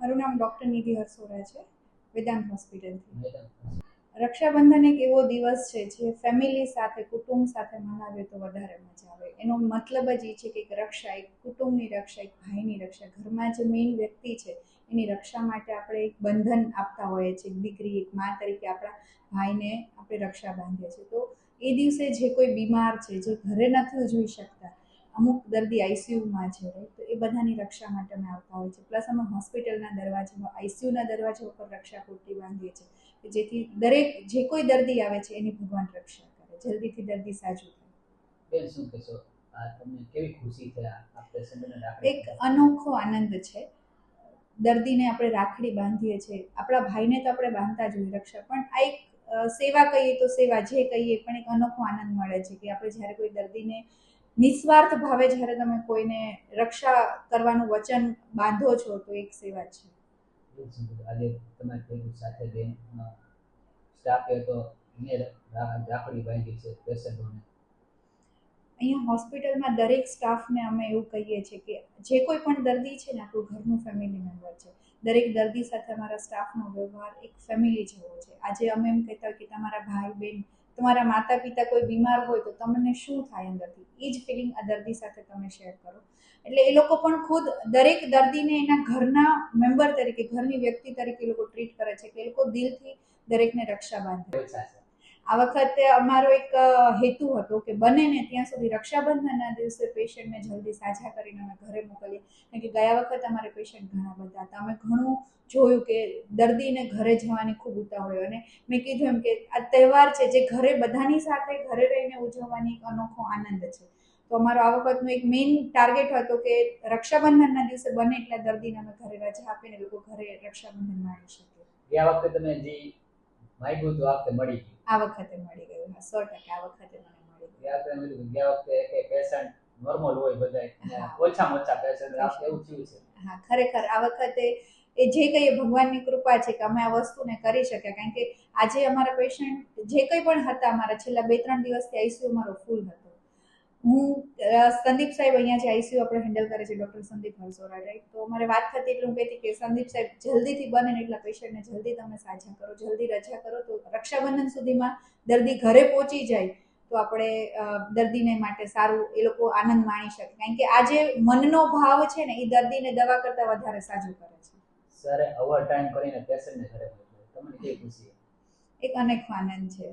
મારું નામ ડૉક્ટર નિધિ હરસોરા છે વેદાંત હોસ્પિટલથી. રક્ષાબંધન એક એવો દિવસ છે જે ફેમિલી સાથે કુટુંબ સાથે મનાવે તો વધારે મજા આવે. એનો મતલબ જ એ છે કે એક રક્ષા એક કુટુંબની રક્ષા એક ભાઈની રક્ષા. ઘરમાં જે મેઇન વ્યક્તિ છે એની રક્ષા માટે આપણે એક બંધન આપતા હોઈએ છીએ. એક દીકરી એક મા તરીકે આપણા ભાઈને આપણે રક્ષા બાંધીએ છીએ. તો એ દિવસે જે કોઈ બીમાર છે જે ઘરે નથી ઉજવી શકતા અમુક દર્દી આઈસીયુમાં છે તો એ બધાની રક્ષા માટે અમે આવતા હોય છે. પ્લસ અમે હોસ્પિટલના દરવાજામાં આઈસીયુના દરવાજા ઉપર રક્ષા પૂરતી બાંધીએ છીએ કે જેથી દરેક જે કોઈ દર્દી આવે છે એની ભગવાન રક્ષા કરે. જલ્દીથી દર્દી સાજું થાય. બેન શું કહેશો? તમને કેવી ખુશી છે? આ આ પેશન્ટને રાખડી એક અનોખો આનંદ છે. દર્દીને આપણે રાખડી બાંધીએ છીએ. આપણા ભાઈને તો આપણે બાંધતા જ હોય રક્ષા. પણ આ એક સેવા કહીએ તો સેવા જે કહીએ પણ એક અનોખો આનંદ મળે છે કે આપણે જ્યારે કોઈ દર્દીને નિસ્વાર્થ ભાવે જ્યારે તમે કોઈને રક્ષા કરવાનું વચન બાંધો છો તો એક સેવા છે. આજે તમારી ભેગું સાથે બેન સ્ટાફે તો મેં રાખડી બાંધી છે પેશન્ટોને અહીંયા હોસ્પિટલમાં દરેક સ્ટાફને અમે એવું કહીએ છીએ કે જે કોઈ પણ દર્દી છે ને આપણું ઘરનું ફેમિલી મેમ્બર છે દરેક દર્દી સાથે અમારા સ્ટાફનો વ્યવહાર એક ફેમિલી જેવો છે. આજે અમે એમ કહેતા હોય કે તમારા ભાઈ બહેન તમારા માતા પિતા કોઈ બીમાર હોય તો તમને શું થાય અંદરથી? એ જ ફિલિંગ આ દર્દી સાથે તમે શેર કરો. એટલે એ લોકો પણ ખુદ દરેક દર્દીને એના ઘરના મેમ્બર તરીકે, ઘરની વ્યક્તિ તરીકે એ લોકો ટ્રીટ કરે છે કે એ લોકો દિલથી દરેકને રક્ષા બાંધે. આ વખતે અમારો એક હેતુ હતો કે બને ને ત્યાં સુધી રક્ષાબંધનના દિવસે પેશન્ટને જલ્દી સાજા કરીને અમે ઘરે મોકલીએ. કારણ કે ગયા વખત અમારે પેશન્ટ ઘણા બધા હતા. અમે ઘણું જોયું કે દર્દીને ઘરે જવાની ખૂબ ઉતાવળ હોય. અને મેં કીધું એમ કે આ તહેવાર છે જે ઘરે બધાની સાથે ઘરે રહીને ઉજવવાની એક અનોખો આનંદ છે. તો અમારો આ વખતનો એક મેઇન ટાર્ગેટ હતો કે રક્ષાબંધનના દિવસે બને એટલા દર્દીને અમે ઘરે રજા આપીને લોકો ઘરે રક્ષાબંધન માણી શકીએ ગયા વખતે તમે જે માગ્યું વખતે મળી ગયું. આ વખતે મળી ગયું હા સો ટકા આ વખતે મને મળી ગયું. યાદ એમ કે ગયા વખતે કે પેશન્ટ નોર્મલ હોય બધા ઓછામાં ઓછા પેશન્ટ આ એવું થયું છે. હા ખરેખર આ વખતે એ જે કંઈ ભગવાનની કૃપા છે કે અમે આ વસ્તુને કરી શક્યા કારણ કે આજે અમારા પેશન્ટ જે કંઈ પણ હતા અમારા છેલ્લા બે ત્રણ દિવસથી આઈસીયુ મારો ફૂલ હતો. હું સંદીપ સાહેબ અહીંયા જે આઈસીયુ આપણે હેન્ડલ કરે છે ડૉક્ટર સંદીપ હરસોરા રાઈટ તો અમારે વાત થતી એટલે હું કહેતી કે સંદીપ સાહેબ જલ્દીથી બને એટલા પેશન્ટને જલ્દી તમે સાજા કરો જલ્દી રજા કરો. તો રક્ષાબંધન સુધીમાં દર્દી ઘરે પહોંચી જાય તો આપણે દર્દીને માટે સારું એ લોકો આનંદ માણી શકે. કારણ કે આ જે મનનો ભાવ છે ને એ દર્દીને દવા કરતાં વધારે સાજો કરે છે. સર ઓવર ટાઈમ કરીને પેશન્ટને ઘરે પહોંચે તમને કે ખુશી? એક અનેક આનંદ છે.